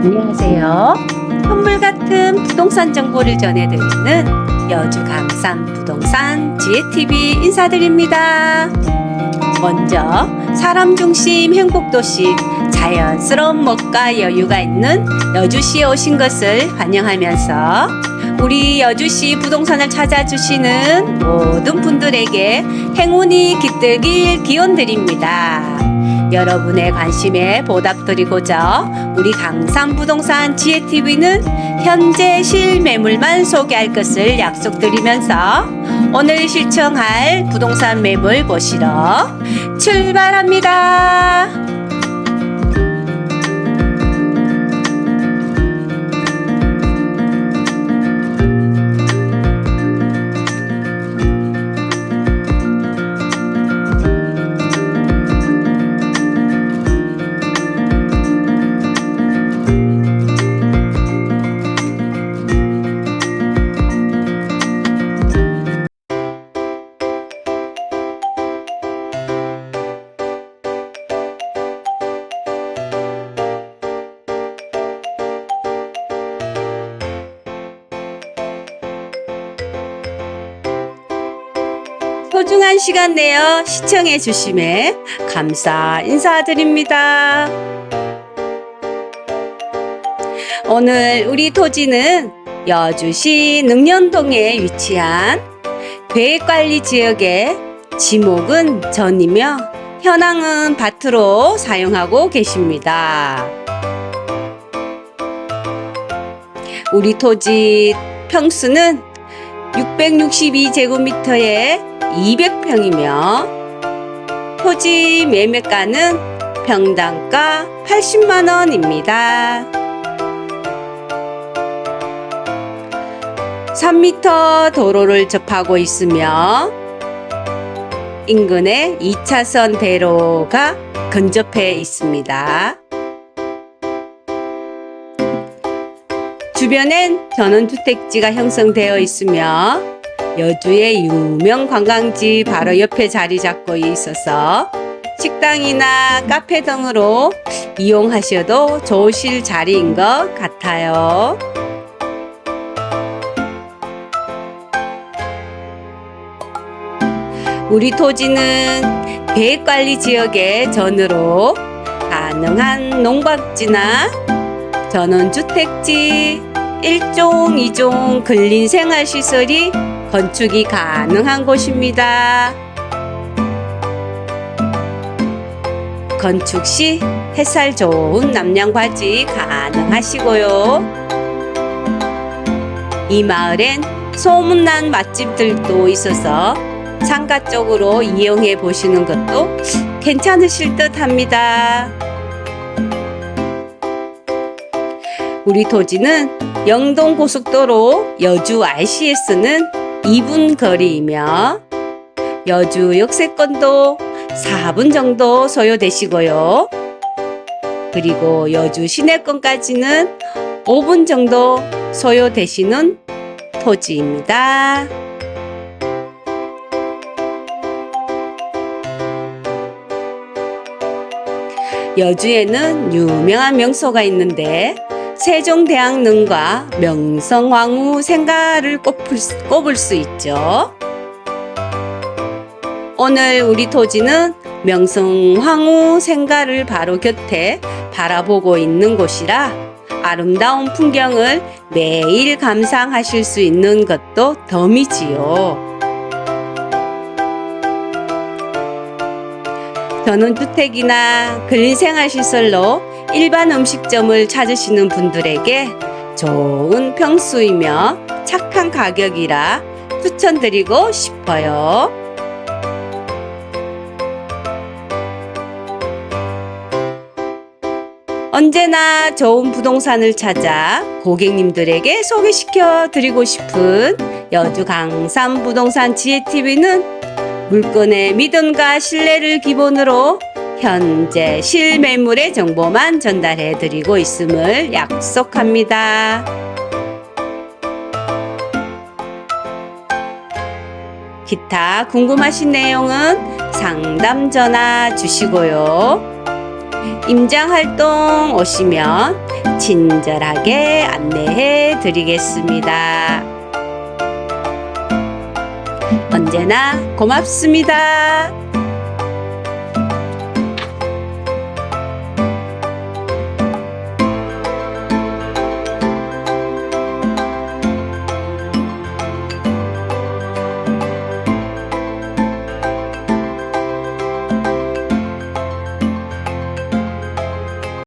안녕하세요. 선물 같은 부동산 정보를 전해드리는 여주 강산 부동산 지혜TV 인사드립니다. 먼저 사람 중심 행복 도시 자연스러운 멋과 여유가 있는 여주시에 오신 것을 환영하면서 우리 여주시 부동산을 찾아주시는 모든 분들에게 행운이 깃들길 기원 드립니다. 여러분의 관심에 보답드리고자 우리 강산 부동산 지혜TV는 현재 실매물만 소개할 것을 약속드리면서 오늘 실청할 부동산 매물 보시러 출발합니다. 소중한 시간 내어 시청해 주심에 감사 인사드립니다. 오늘 우리 토지는 여주시 능련동에 위치한 계획관리 지역의 지목은 전이며 현황은 밭으로 사용하고 계십니다. 우리 토지 평수는 662제곱미터에 200평이며 토지 매매가는 평당가 80만 원입니다. 3m 도로를 접하고 있으며 인근에 2차선 대로가 근접해 있습니다. 주변엔 전원주택지가 형성되어 있으며 여주의 유명 관광지 바로 옆에 자리 잡고 있어서 식당이나 카페 등으로 이용하셔도 좋으실 자리인 것 같아요. 우리 토지는 계획관리 지역의 전으로 가능한 농박지나 전원주택지, 일종, 이종 근린생활시설이 건축이 가능한 곳입니다. 건축 시 햇살 좋은 남양 바지 가능하시고요. 이 마을엔 소문난 맛집들도 있어서 상가 쪽으로 이용해 보시는 것도 괜찮으실 듯 합니다. 우리 토지는 영동 고속도로 여주 RCS는 2분 거리이며 여주 역세권도 4분 정도 소요되시고요. 그리고 여주 시내권까지는 5분 정도 소요되시는 토지입니다. 여주에는 유명한 명소가 있는데 세종대왕릉과 명성황후 생가를 꼽을, 수- 꼽을 수 있죠. 오늘 우리 토지는 명성황후 생가를 바로 곁에 바라보고 있는 곳이라 아름다운 풍경을 매일 감상하실 수 있는 것도 덤이지요. 전원주택이나 근린생활시설로 일반 음식점을 찾으시는 분들에게 좋은 평수이며 착한 가격이라 추천드리고 싶어요. 언제나 좋은 부동산을 찾아 고객님들에게 소개시켜 드리고 싶은 여주 강산 부동산 지혜TV는 물건의 믿음과 신뢰를 기본으로 현재 실매물의 정보만 전달해 드리고 있음을 약속합니다. 기타 궁금하신 내용은 상담 전화 주시고요. 임장 활동 오시면 친절하게 안내해 드리겠습니다. 언제나 고맙습니다.